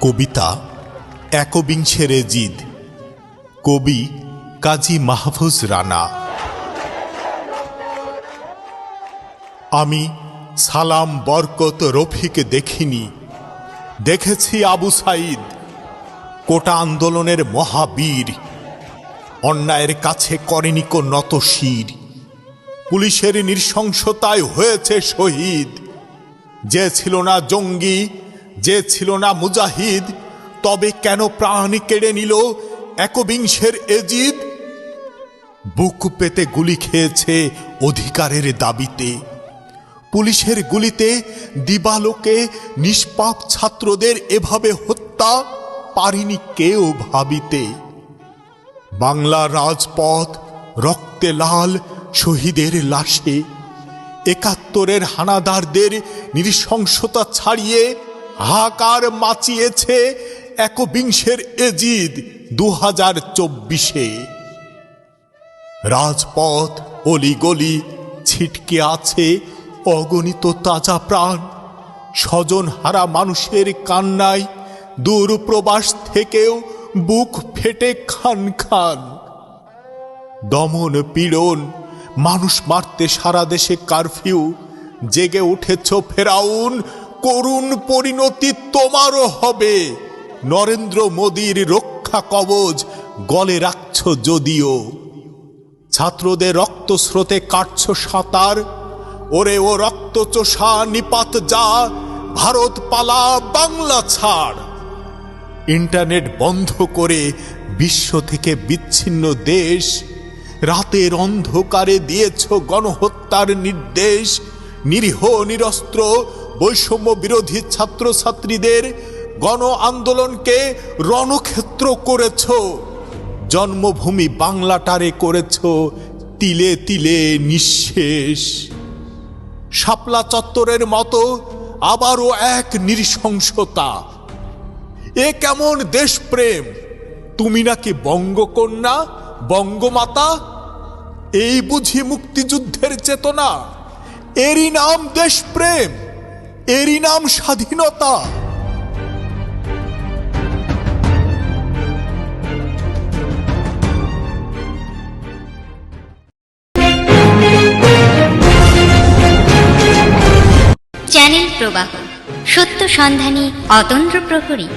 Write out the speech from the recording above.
কবিতা একবিংশের জিদ। কবি কাজী মাহফুজ রানা। আমি সালাম, বরকত, রফিক দেখিনি। দেখেছি আবু সাইদ কোটা আন্দোলনের মহাবীর। অন্যায়ের কাছে করেনি কো নত শির। পুলিশের নৃশংসতায় হয়েছে শহীদ। যে ছিল না জঙ্গি, যে ছিল না মুজাহিদ, তবে কেন প্রাণ কেড়ে নিল একবিংশের এজিদ? বুক পেতে গুলি খেয়েছে অধিকারের দাবিতে। পুলিশের গুলিতে দিবালোকে নিষ্পাপ ছাত্রদের এভাবে হত্যা পারিনি কেউ ভাবিতে। বাংলা রাজপথ রক্তে লাল শহীদের লাশে, একাত্তরের হানাদারদের নৃশংসতা ছাড়িয়ে হাহাকার মাচিয়েছে একবিংশের এজিদ দু হাজার চব্বিশে। রাজপথ অলিগলি ছিটকে আছে অগণিত তাজা প্রাণ। স্বজন হারা মানুষের কান্নায় দূর প্রবাস থেকেও বুক ফেটে খান খান। দমন পীড়ন মানুষ মারতে সারা দেশে কারফিউ। জেগে উঠেছ ফেরাউন, করুণ পরিণতি তোমারও হবে। নরেন্দ্র মোদীর রক্ষা কবচ গলে রাখছ যদিও। ছাত্রদের রক্তস্রোতে কাটছ সাঁতার। ওরে ও রক্তচোষা নিপাত যা, ভারত পালা বাংলা ছাড়। ইন্টারনেট বন্ধ করে বিশ্ব থেকে বিচ্ছিন্ন দেশ রাতের অন্ধকারে দিয়েছ গণহত্যার নির্দেশ, নিরীহ, নিরস্ত্র, বৈষম্য বিরোধী ছাত্রছাত্রীদের গণ আন্দোলনকে রণক্ষেত্র করেছ। জন্মভূমি বাংলাটারে করেছ তিলে তিলে নিঃশেষ। শাপলা চত্বরের মতো আবারও এক নৃশংসতা। এ কেমন দেশপ্রেম? তুমি নাকি বঙ্গকন্যা, বঙ্গমাতা এই বুঝি মুক্তিযুদ্ধের চেতনা। এরই নাম দেশপ্রেম, এরই নাম স্বাধীনতা। চ্যানেল প্রবাহ, সত্য সন্ধানী অতন্দ্র প্রহরী।